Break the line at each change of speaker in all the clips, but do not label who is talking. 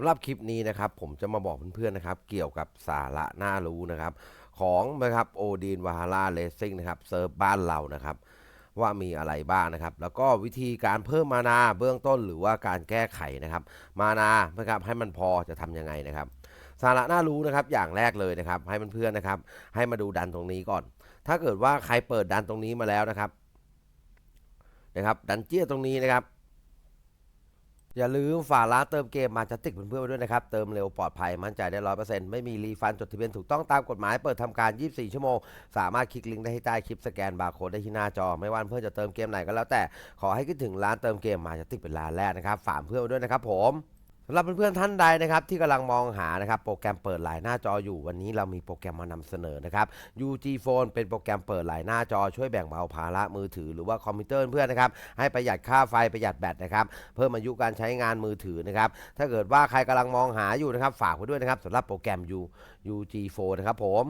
ำหรับคลิปนี้นะครับผมจะมาบอกเพื่อนๆนะครับ เกี่ยวกับสาระน่ารู้นะครับ ของนะครับโอดีนวาฮาร่าเลสซิ่งนะครับเซิร์ฟบ้านเรานะครับ ว่ามีอะไรบ้างนะครับ แล้วก็วิธีการเพิ่มมานาเบื้องต้นหรือว่าการแก้ไขนะครับ มานานะครับให้มันพอจะทำยังไงนะครับ สาระน่ารู้นะครับอย่างแรกเลยนะครับ ให้เพื่อนๆนะครับ ให้มาดูดันตรงนี้ก่อน ถ้าเกิดว่าใครเปิดดันตรงนี้มาแล้วนะครับนะครับ ดันเจี้ยตรงนี้นะครับ อย่าลืมฝากร้านเติมเกมมาจะติกเพื่อนๆไว้ด้วยนะครับ เติมเร็วปลอดภัยมั่นใจได้ร้อยเปอร์เซ็นต์ไม่มีรีฟันจดทะเบียนถูกต้องตามกฎหมายเปิดทำการ 24 ชั่วโมง สามารถคลิกลิงก์ได้ที่ใต้คลิปสแกนบาร์โค้ดได้ที่หน้าจอ ไม่ว่าเพื่อนจะเติมเกมไหนก็แล้วแต่ขอให้คิดถึงร้านเติมเกมมาจะติกเป็นร้านแรกนะครับฝากเพื่อนไว้ด้วยนะครับผม สำหรับเพื่อนๆท่านใดนะครับที่กำลังมองหานะครับโปรแกรมเปิดหลายหน้าจออยู่วันนี้เรามีโปรแกรมมานำเสนอนะครับ UG Phone เป็นโปรแกรมเปิดหลายหน้าจอช่วยแบ่งเบาภาระมือถือหรือว่าคอมพิวเตอร์เพื่อนนะครับให้ประหยัดค่าไฟประหยัดแบตนะครับเพิ่มอายุการใช้งานมือถือนะครับถ้าเกิดว่าใครกำลังมองหาอยู่นะครับฝากไว้ด้วยนะครับสำหรับโปรแกรม U UG4 นะครับผม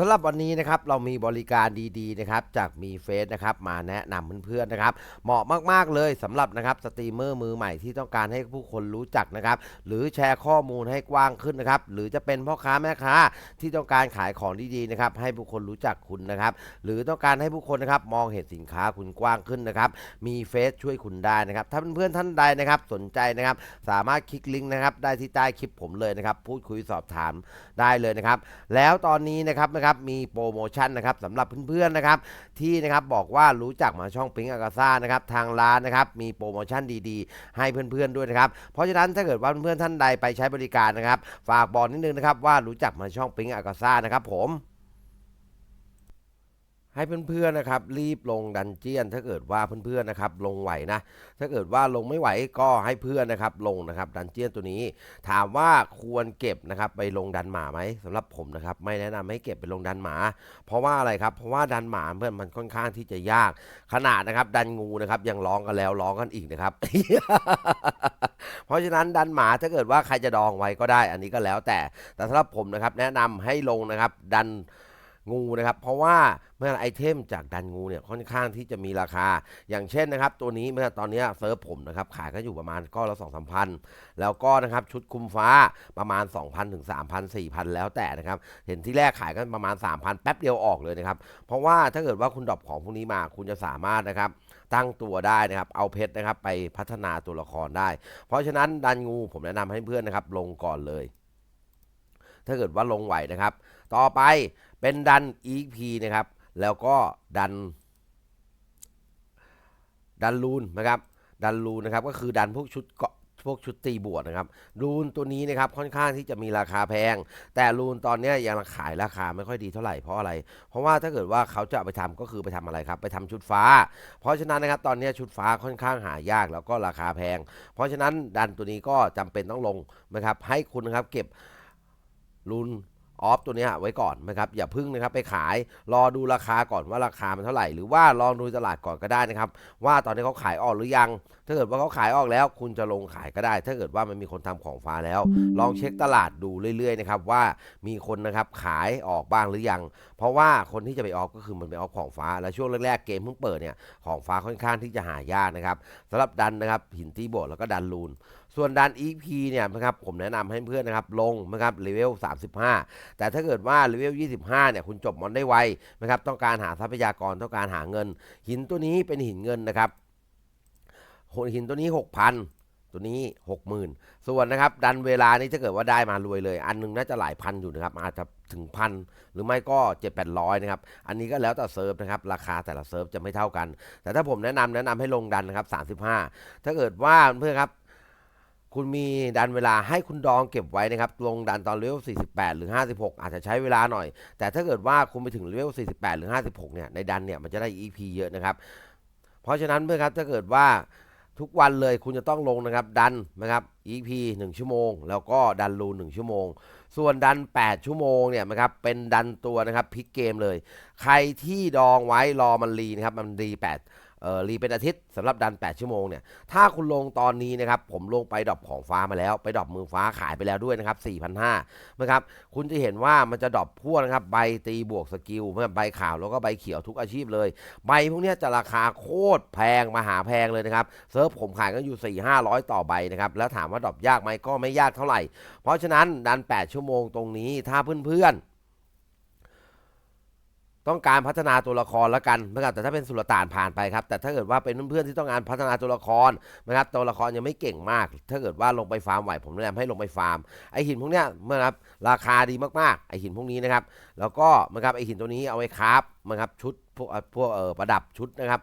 สำหรับวันนี้นะครับเรามีบริการดีๆนะครับจากมีเฟสนะครับมาแนะนำเพื่อนๆนะครับเหมาะมากๆเลยสำหรับนะครับสตรีมเมอร์มือใหม่ที่ต้องการให้ผู้คนรู้จักนะครับหรือแชร์ข้อมูลให้กว้างขึ้นนะครับหรือจะเป็นพ่อค้าแม่ค้าที่ต้องการขายของดีๆนะครับให้ผู้คนรู้จักคุณนะครับหรือต้องการให้ผู้คนนะครับมองเห็นสินค้าคุณกว้างขึ้นนะครับมีเฟซช่วยคุณได้นะครับถ้าเพื่อนๆท่านใดนะครับสนใจนะครับสามารถคลิกลิงก์นะครับได้ที่ใต้คลิปผมเลยนะครับพูดคุยสอบถามได้เลยนะครับแล้วตอนนี้นะครับนะครับมีโปรโมชั่นนะครับสำหรับเพื่อนๆนะครับที่นะครับบอกว่ารู้จักมาช่องปิงอากาซ่านะครับทางร้านนะครับมีโปรโมชั่นดีๆ ให้เพื่อนๆด้วยนะครับเพราะฉะนั้นถ้าเกิดว่าเพื่อนๆท่านใดไปใช้บริการนะครับ ฝากบอกนิดนึงนะครับว่ารู้จักมาช่องปิงอากาซ่านะครับผม ให้เพื่อนๆนะครับรีบลงดันเจียน ถ้าเกิดว่าเพื่อนๆนะครับลงไหวนะถ้าเกิดว่าลงไม่ไหวก็ให้เพื่อนนะครับลงนะครับดันเจียนตัวนี้ ถามว่าควรเก็บนะครับไปลงดันหมาไหมสำหรับผมนะครับไม่แนะนำให้เก็บไปลงดันหมา เพราะว่าอะไรครับเพราะว่าดันหมาเพื่อนมันค่อนข้างที่จะยาก ขนาดนะครับดันงูนะครับยังร้องกันแล้วร้องกันอีกนะครับ เพราะฉะนั้นดันหมาถ้าเกิดว่าใครจะดองไว้ก็ได้ อันนี้ก็แล้วแต่แต่สำหรับผมนะครับแนะนำให้ลงนะครับดัน งูนะครับ เพราะว่าเมื่อไอเทมจากดันงูเนี่ยค่อนข้างที่จะมีราคา อย่างเช่นนะครับ ตัวนี้เมื่อตอนนี้เซิร์ฟผมนะครับขายก็อยู่ประมาณก้อนละสองสามพันแล้วก็นะครับชุดคุมฟ้าประมาณ 2,000ถึง3,000 4,000 แล้วแต่นะครับเห็นที่แรกขายกันประมาณ 3,000 แป๊บเดียวออกเลยนะครับ เพราะว่าถ้าเกิดว่าคุณดรอปของพวกนี้มาคุณจะสามารถนะครับตั้งตัวได้นะครับเอาเพชรนะครับไปพัฒนาตัวละครได้ เพราะฉะนั้นดันงูผมแนะนำให้เพื่อนนะครับลงก่อนเลย ถ้าเกิดว่าลงไหวนะครับ ต่อไป เป็นดัน EP นะครับ แล้วก็ดัน ดันลูนนะครับ ดันลูนนะครับ ก็คือดันพวกชุดเกาะพวกชุดตีบวชนะครับลูนตัวนี้นะครับค่อนข้างที่จะมีราคาแพง แต่ลูนตอนนี้ยังขายราคาไม่ค่อยดีเท่าไหร่เพราะอะไร เพราะว่าถ้าเกิดว่าเขาจะเอาไปทำก็คือไปทำอะไรครับ ไปทำชุดฟ้า เพราะฉะนั้นนะครับตอนนี้ชุดฟ้าค่อนข้างหายากแล้วก็ราคาแพง เพราะฉะนั้นดันตัวนี้ก็จำเป็นต้องลงนะครับ ให้คุณนะครับเก็บลูน ออฟตัวนี้ไว้ก่อนนะครับอย่าพึ่งนะครับไปขายรอดูราคาก่อนว่าราคามันเท่าไหร่ หรือว่าลองดูตลาดก่อนก็ได้นะครับ ว่าตอนนี้เขาขายออกหรือยัง ถ้าเกิดว่าเขาขายออกแล้ว คุณจะลงขายก็ได้ ถ้าเกิดว่ามันมีคนทำของฟ้าแล้ว ลองเช็คตลาดดูเรื่อยๆนะครับว่ามีคนนะครับขายออกบ้างหรือยัง เพราะว่าคนที่จะไปออฟก็คือมันไปออฟของฟ้าและช่วงแรกๆเกมเพิ่งเปิดเนี่ยของฟ้าค่อนข้างที่จะหายากนะครับสำหรับดันนะครับหินตีโบดแล้วก็ดันลูน ส่วนดัน EP เนี่ยนะครับผมแนะนำให้เพื่อนนะครับลงนะครับเลเวล 35 แต่ถ้าเกิดว่าเลเวล 25 เนี่ยคุณจบมอนได้ไวนะครับต้องการหาทรัพยากรต้องการหาเงิน หินตัวนี้เป็นหินเงินนะครับหินตัวนี้ 6,000ตัวนี้ 60,000 ส่วนนะครับ ดันเวลานี้ถ้าเกิดว่าได้มารวยเลย อันหนึงน่าจะหลายพันอยู่นะครับ อาจจะถึงพันหรือไม่ก็7 8 0 0นะครับ อันนี้ก็แล้วแต่เซิร์ฟนะครับ ราคาแต่ละเซิร์ฟจะไม่เท่ากัน แต่ถ้าผมแนะนำแนะนำให้ลงดันนะครับ35 ถ้าเกิดว่าเพื่อนครับ คุณมีดันเวลาให้คุณดองเก็บไว้นะครับ ลงดันตอนเลเวล 48 หรือ 56 อาจจะใช้เวลาหน่อย แต่ถ้าเกิดว่าคุณไปถึงเลเวล 48 หรือ 56 เนี่ย ในดันเนี่ยมันจะได้ EP เยอะนะครับ เพราะฉะนั้นเพื่อนครับถ้าเกิดว่าทุกวันเลยคุณจะต้องลงนะครับ ดันนะครับ EP 1 ชั่วโมง แล้วก็ดันรูน1ชั่วโมง ส่วนดัน 8 ชั่วโมงเนี่ยนะครับเป็นดันตัวนะครับพลิกเกมเลย ใครที่ดองไว้รอมันรีนะครับมันรี 8 เอ่อรีเป็นอาทิตย์สำหรับดัน 8 ชั่วโมงเนี่ยถ้าคุณลงตอนนี้นะครับผมลงไปดรอปของฟ้ามาแล้ว ไปดรอปมือฟ้าขายไปแล้วด้วยนะครับ4,500นะครับคุณจะเห็นว่ามันจะดรอปพ่วงนะครับใบตีบวกสกิลใบขาวแล้วก็ใบเขียวทุกอาชีพเลย ใบพวกนี้จะราคาโคตรแพงมหาแพงเลยนะครับเซิร์ฟผมขายก็อยู่ 4 500 ต่อใบนะครับแล้วถามว่าดรอปยากไหมก็ไม่ยากเท่าไหร่ เพราะฉะนั้นดัน 8 ชั่วโมงตรงนี้ถ้าเพื่อนๆ ต้องการพัฒนาตัวละครแล้วกันนะครับแต่ถ้าเป็นสุลต่านผ่านไปครับ แต่ถ้าเกิดว่าเป็นเพื่อนๆที่ต้องการพัฒนาตัวละครนะครับตัวละครยังไม่เก่งมาก ถ้าเกิดว่าลงไปฟาร์มไหวผมแนะนำให้ลงไปฟาร์มไอหินพวกเนี้ยเมื่อครับราคาดีมากๆไอหินพวกนี้นะครับ แล้วก็นะครับไอหินตัวนี้เอาไว้คราฟนะครับชุดพวกพวกเออประดับชุดนะครับ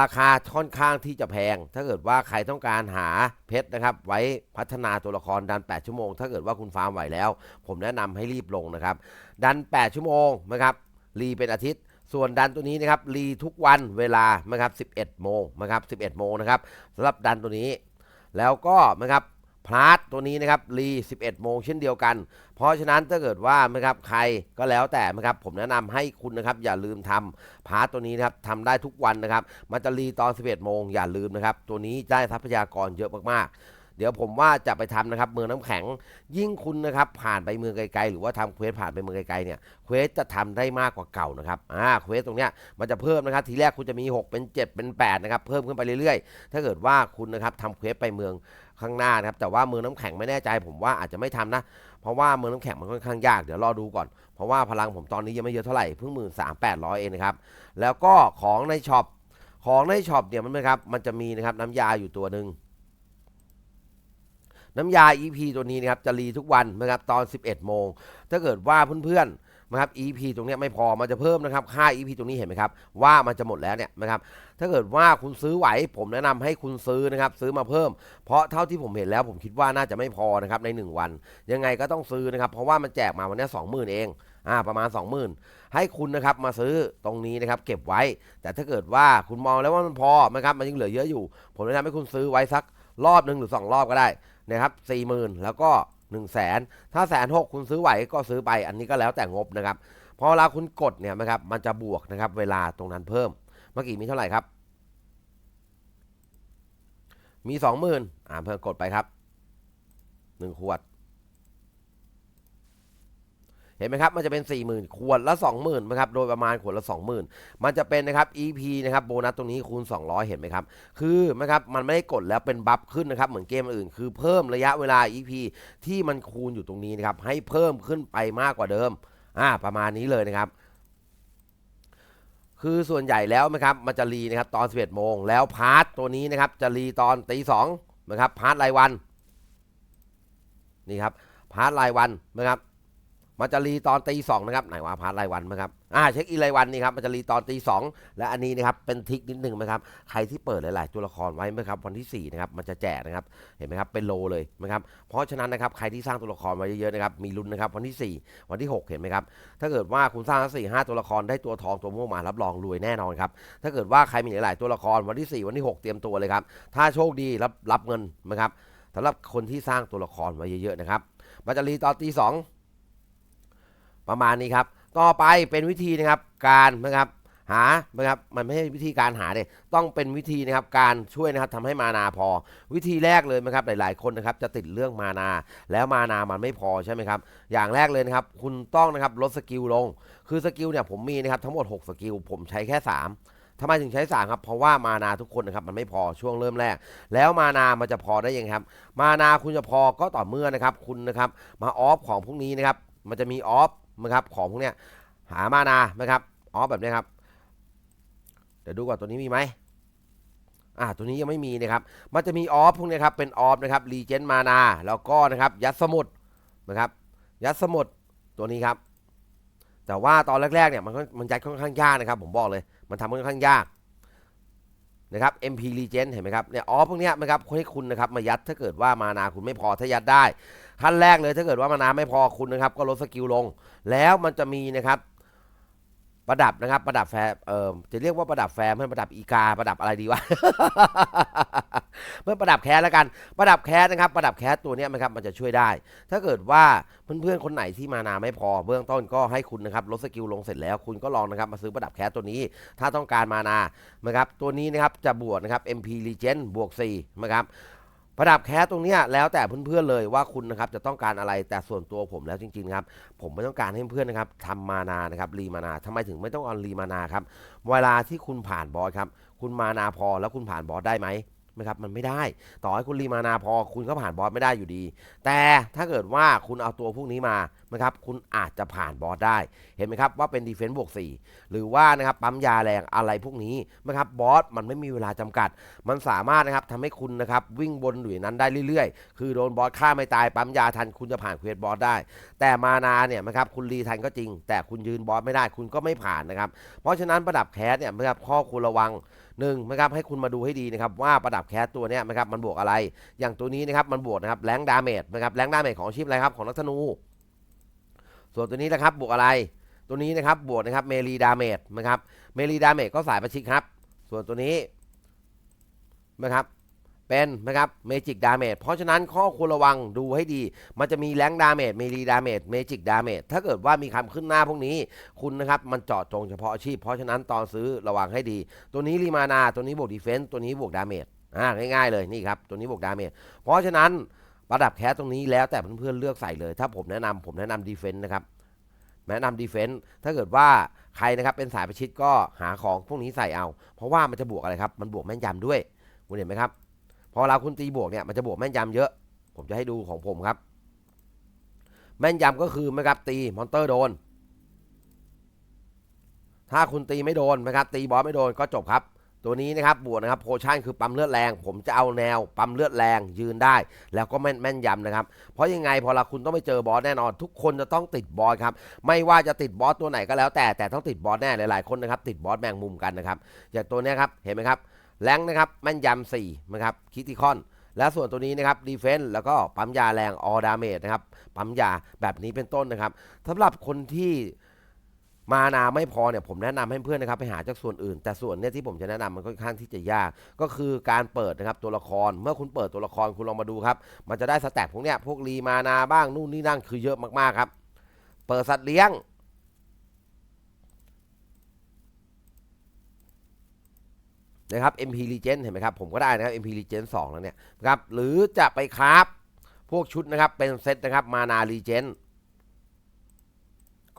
ราคาค่อนข้างที่จะแพง ถ้าเกิดว่าใครต้องการหาเพชรนะครับ ไว้พัฒนาตัวละครดัน 8 ชั่วโมง ถ้าเกิดว่าคุณฟาร์มไหวแล้ว ผมแนะนำให้รีบลงนะครับ ดัน 8 ชั่วโมงนะครับ รีเป็นอาทิตย์ ส่วนดันตัวนี้นะครับรีทุกวันเวลานะครับ 11 โมงนะครับ11 โมงนะครับสำหรับดันตัวนี้ แล้วก็นะครับพลาสตัวนี้นะครับรี 11 โมงเช่นเดียวกัน เพราะฉะนั้นถ้าเกิดว่านะครับใครก็แล้วแต่นะครับผมแนะนำให้คุณนะครับอย่าลืมทำพาร์ตตัวนี้นะครับทำได้ทุกวันนะครับ มันจะรีตอน 11 โมงอย่าลืมนะครับ ตัวนี้ได้ทรัพยากรเยอะมากๆ เดี๋ยวผมว่าจะไปทำนะครับเมืองน้ำแข็งยิ่งคุณนะครับผ่านไปเมืองไกลๆหรือว่าทำเควสผ่านไปเมืองไกลๆเนี่ยเควสจะทำได้มากกว่าเก่านะครับอ่าเควสตรงเนี้ยมันจะเพิ่มนะครับทีแรกคุณจะมี 6 เป็น 7 เป็น8นะครับเพิ่มขึ้นไปเรื่อยๆ ถ้าเกิดว่าคุณนะครับทำเควสไปเมืองข้างหน้านะครับแต่ว่าเมืองน้ำแข็งไม่แน่ใจ ผมว่าอาจจะไม่ทำนะเพราะว่าเมืองน้ำแข็งมันค่อนข้างยากเดี๋ยวรอดูก่อน เพราะว่าพลังผมตอนนี้ยังไม่เยอะเท่าไหร่เพิ่งหมื่นสามแปดร้อยเองนะครับแล้วก็ของในช็อปของในช็อปเนี่ยมันนะครับมันจะมีนะครับน้ำยาอยู่ตัวหนึ่ง น้ำยา EP ตัวนี้นะครับจะรีทุกวันนะครับตอน 11 โมง ถ้าเกิดว่าเพื่อนๆนะครับ EP ตรงนี้ไม่พอมันจะเพิ่มนะครับค่า EP ตรงนี้เห็นไหมครับว่ามันจะหมดแล้วเนี่ยนะครับถ้าเกิดว่าคุณซื้อไหว ผมแนะนำให้คุณซื้อนะครับซื้อมาเพิ่ม เพราะเท่าที่ผมเห็นแล้วผมคิดว่าน่าจะไม่พอนะครับใน 1 วัน ยังไงก็ต้องซื้อนะครับเพราะว่ามันแจกมาวันนี้สองหมื่นเองอ่าประมาณ 20,000 ให้คุณนะครับมาซื้อตรงนี้นะครับเก็บไว้ แต่ถ้าเกิดว่าคุณมองแล้วว่ามันพอนะครับมันยังเหลือเยอะอยู่ ผมแนะนำให้คุณซื้อไว้สักรอบหนึ่งหรือสองรอบก็ได้ นะครับสี่หมื่นแล้วก็1นึ่งแสนถ้าแสนหกคุณซื้อไหวก็ซื้อไปอันนี้ก็แล้วแต่งบนะครับพอเวลาคุณกดเนี่ยนะครับมันจะบวกนะครับเวลาตรงนั้นเพิ่ม เมื่อกี้มีเท่าไหร่ครับ มีสองหมื่นอ่าเพิ่มกดไปครับหนึ่งขวด เห็นไหมครับมันจะเป็น 4 0,000 ขวดละ 20,000นะครับโดยประมาณขวดละ 20,000 มันจะเป็นนะครับ EP นะครับโบนัสตรงนี้คูณ 200 เห็นไหมครับคือนะครับมันไม่ได้กดแล้วเป็นบัฟขึ้นนะครับเหมือนเกมอื่นคือเพิ่มระยะเวลา EP ที่มันคูณอยู่ตรงนี้นะครับให้เพิ่มขึ้นไปมากกว่าเดิมอ่าประมาณนี้เลยนะครับคือส่วนใหญ่แล้วนะครับมันจะรีนะครับตอน 11 โมง แล้วพาร์ทตัวนี้นะครับจะรีตอนตีสองนะครับพาร์ทรายวันนี่ครับพาร์ทรายวันนะครับ มันจะรีตอนตีสองนะครับไหนว่าพาร์ทรายวันนะครับอ่าเช็คอินรายวันนี่ครับมันจะรีตอนตีสองและอันนี้นะครับเป็นทริกนิดหนึ่งนะครับใครที่เปิดหลาย ๆ ตัวละครไว้ไหมครับวันที่สี่นะครับมันจะแจกนะครับเห็นไหมครับเป็นโลเลยนะครับเพราะฉะนั้นนะครับใครที่สร้างตัวละครไว้เยอะ ๆ นะครับมีลุ้นนะครับวันที่สี่วันที่หกเห็นไหมครับถ้าเกิดว่าคุณสร้างสี่ห้าตัวละครได้ตัวทองตัวม่วงมารับรองรวยแน่นอนครับถ้าเกิดว่าใครมีหลาย ๆ ตัวละครวันที่สี่วันที่หกเตรียมตัวเลยครับถ้าโชคดีรับรับเงินนะครับสำหรับคนที่สร้างตัวละครไว้เยอะ ๆ นะครับมันจะรีตอนตีสอง ประมาณนี้ครับ ต่อไปเป็นวิธีนะครับการนะครับหานะครับมันไม่ใช่วิธีการหาเลยต้องเป็นวิธีนะครับการช่วยนะครับทำให้มานาพอ วิธีแรกเลยนะครับหลาย ๆ คนนะครับจะติดเรื่องมานา แล้วมานามันไม่พอใช่ไหมครับอย่างแรกเลยนะครับคุณต้องนะครับลดสกิลลง คือสกิลเนี่ยผมมีนะครับทั้งหมด 6 สกิล ผมใช้แค่ 3ทำไมถึงใช้สามครับ เพราะว่ามานาทุกคนนะครับมันไม่พอช่วงเริ่มแรก แล้วมานามันจะพอได้ยังไงครับ มานาคุณจะพอก็ต่อเมื่อนะครับ คุณนะครับ มาออฟของพวกนี้นะครับ มันจะมีออฟ นะครับของพวกเนี้ยหามานานะครับออฟแบบนี้ครับเดี๋ยวดูก่อนตัวนี้มีไหมอ่าตัวนี้ยังไม่มีนะครับ มันจะมีออฟพวกเนี้ยครับเป็นออฟนะครับรีเจนมานาแล้วก็นะครับยัดสมุดนะครับยัดสมุดตัวนี้ครับ แต่ว่าตอนแรกๆเนี่ยมันมันยัดค่อนข้างยากนะครับ ผมบอกเลย มันทำค่อนข้างยาก นะครับ MP Regen เห็นไหมครับเนี่ยอ๋อพวกเนี้ยนะครับให้คุณนะครับมายัดถ้าเกิดว่ามานาคุณไม่พอถ้ายัดได้ขั้นแรกเลยถ้าเกิดว่ามานาไม่พอคุณนะครับก็ลดสกิลลง แล้วมันจะมีนะครับ ประดับนะครับประดับแฟร์เออจะเรียกว่าประดับแฟร์เพื่อนประดับอีกาประดับอะไรดีวะ เพื่อนประดับแคสแล้วกัน ประดับแคสนะครับ ประดับแคสตัวนี้นะครับมันจะช่วยได้ ถ้าเกิดว่าเพื่อนๆคนไหนที่มานาไม่พอ เบื้องต้นก็ให้คุณนะครับลดสกิลลงเสร็จแล้ว คุณก็ลองนะครับมาซื้อประดับแคสตัวนี้ ถ้าต้องการมานานะครับตัวนี้นะครับจะบวกนะครับ MP Legend บวก4นะครับ ประดับแคสตรงเนี้ยแล้วแต่เพื่อนๆเลยว่าคุณนะครับจะต้องการอะไรแต่ส่วนตัวผมแล้วจริงๆครับผมไม่ต้องการให้เพื่อนนะครับทำมานานะครับรีมานาทำไมถึงไม่ต้องออนรีมานาครับเวลาที่คุณผ่านบอสครับคุณมานาพอแล้วคุณผ่านบอสได้ไหมนะครับมันไม่ได้ ต่อให้คุณรีมานาพอ คุณก็ผ่านบอสไม่ได้อยู่ดี แต่ถ้าเกิดว่าคุณเอาตัวพวกนี้มา นะครับคุณอาจจะผ่านบอสได้ เห็นไหมครับว่าเป็นดีเฟนซ์บวก4 หรือว่านะครับปั๊มยาแรงอะไรพวกนี้นะครับบอสมันไม่มีเวลาจำกัด มันสามารถนะครับทำให้คุณนะครับวิ่งบนอยู่อย่างนั้นได้เรื่อยๆ คือโดนบอสฆ่าไม่ตายปั๊มยาทันคุณจะผ่านเควสบอสได้ แต่มานาเนี่ยนะครับคุณรีทันก็จริง แต่คุณยืนบอสไม่ได้คุณก็ไม่ผ่านนะครับเพราะฉะนั้นประดับแคสเนี่ยนะครับข้อควรระวังหนึ่งนะครับให้คุณมาดูให้ดีนะครับว่าประดับแคสตัวเนี้ยนะครับมันบวกอะไร อย่างตัวนี้นะครับมันบวกนะครับแรงดาเมจนะครับแรงดาเมจของอาชีพอะไรครับของนักธนู ส่วนตัวนี้นะครับบวกอะไร ตัวนี้นะครับบวกนะครับเมลีดาเมจนะครับเมลีดาเมจก็สายประชิดครับ ส่วนตัวนี้นะครับเป็นนะครับเมจิกดาเมจเพราะฉะนั้นข้อควรระวังดูให้ดี มันจะมีแรงดาเมจเมลีดาเมจเมจิกดาเมจถ้าเกิดว่ามีคำขึ้นหน้าพวกนี้ คุณนะครับมันเจาะจงเฉพาะอาชีพ เพราะฉะนั้นตอนซื้อระวังให้ดี ตัวนี้รีมานาตัวนี้บวกดีเฟนซ์ตัวนี้บวกดาเมจอ่าง่ายๆเลยนี่ครับตัวนี้บวกดาเมจเพราะฉะนั้น ประดับแคสตรงนี้แล้วแต่เพื่อนๆเลือกใส่เลย ถ้าผมแนะนำผมแนะนำดีเฟนซ์นะครับแนะนำดีเฟนซ์ถ้าเกิดว่าใครนะครับเป็นสายประชิดก็หาของพวกนี้ใส่เอา เพราะว่ามันจะบวกอะไรครับมันบวกแม่นยำด้วยคุณเห็นไหมครับพอเราคุณตีบวกเนี่ยมันจะบวกแม่นยำเยอะ ผมจะให้ดูของผมครับ แม่นยำก็คือนะครับตีมอนเตอร์โดน ถ้าคุณตีไม่โดนนะครับตีบอสไม่โดนก็จบครับ ตัวนี้นะครับบวกนะครับโพชั่นคือปั๊มเลือดแรง ผมจะเอาแนวปั๊มเลือดแรงยืนได้ แล้วก็แม่นแม่นยำนะครับ เพราะยังไงพอเราคุณต้องไปเจอบอสแน่นอน ทุกคนจะต้องติดบอสครับ ไม่ว่าจะติดบอสตัวไหนก็แล้ว แต่แต่ต้องติดบอสแน่หลายๆคนนะครับติดบอสแมงมุมกันนะครับอย่างตัวนี้ครับเห็นไหมครับแรงนะครับแม่นยำสี่นะครับคิติคอนและส่วนตัวนี้นะครับดีเฟนส์แล้วก็ปั๊มยาแรงออดาเมจนะครับปั๊มยาแบบนี้เป็นต้นนะครับสำหรับคนที่ มานาไม่พอเนี่ยผมแนะนำให้เพื่อนนะครับไปหาจากส่วนอื่น แต่ส่วนเนี้ยที่ผมจะแนะนำมันค่อนข้างที่จะยาก ก็คือการเปิดนะครับตัวละครเมื่อคุณเปิดตัวละครคุณลองมาดูครับ มันจะได้สแต็กพวกเนี้ยพวกรีมานาบ้างนู่นนี่นั่นคือเยอะมากๆครับ เปิดสัตว์เลี้ยง นะครับ MP Legend เห็นไหมครับ ผมก็ได้นะครับ MP Legend 2 แล้วเนี่ยครับหรือจะไปคราฟพวกชุดนะครับเป็นเซตนะครับมานา Legend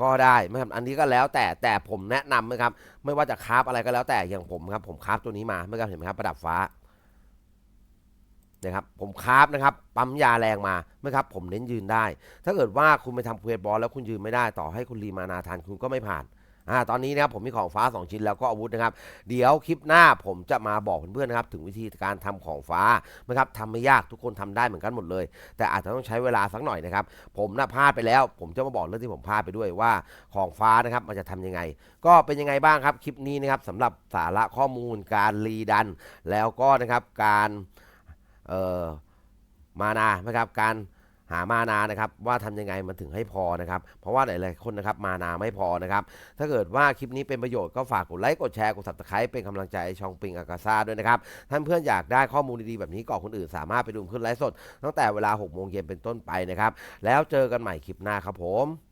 ก็ได้นะครับอันนี้ก็แล้วแต่แต่ผมแนะนำนะครับไม่ว่าจะคราฟอะไรก็แล้วแต่อย่างผมครับผมคราฟตัวนี้มาเมื่อกี้เห็นไหมครับประดับฟ้านะครับผมคราฟนะครับปั๊มยาแรงมาเมื่อครับผมเน้นยืนได้ ถ้าเกิดว่าคุณไปทำเควสบอลแล้วคุณยืนไม่ได้ต่อให้คุณรีมานาทานคุณก็ไม่ผ่าน อ่าตอนนี้นะครับผมมีของฟ้า 2 ชิ้นแล้วก็อาวุธนะครับ เดี๋ยวคลิปหน้าผมจะมาบอกเพื่อนๆนะครับถึงวิธีการทำของฟ้านะครับทำไม่ยากทุกคนทำได้เหมือนกันหมดเลย แต่อาจจะต้องใช้เวลาสักหน่อยนะครับ ผมน่ะพลาดไปแล้ว ผมจะมาบอกเรื่องที่ผมพลาดไปด้วยว่าของฟ้านะครับมันจะทำยังไง ก็เป็นยังไงบ้างครับคลิปนี้นะครับสำหรับสาระข้อมูลการรีดัน แล้วก็นะครับการเอ่อมานานะครับการ หามานานะครับว่าทำยังไงมันถึงให้พอนะครับเพราะว่าหลายๆคนนะครับมานาไม่พอนะครับถ้าเกิดว่าคลิปนี้เป็นประโยชน์ก็ฝากกดไลค์กดแชร์กดสับสไคร้เป็นกำลังใจช่องปิงอากาซาด้วยนะครับท่านเพื่อนอยากได้ข้อมูลดีๆแบบนี้ก่อนคนอื่นสามารถไปดูขึ้นไลฟ์สด ตั้งแต่เวลา6โมงเย็นเป็นต้นไปนะครับแล้วเจอกันใหม่คลิปหน้าครับผม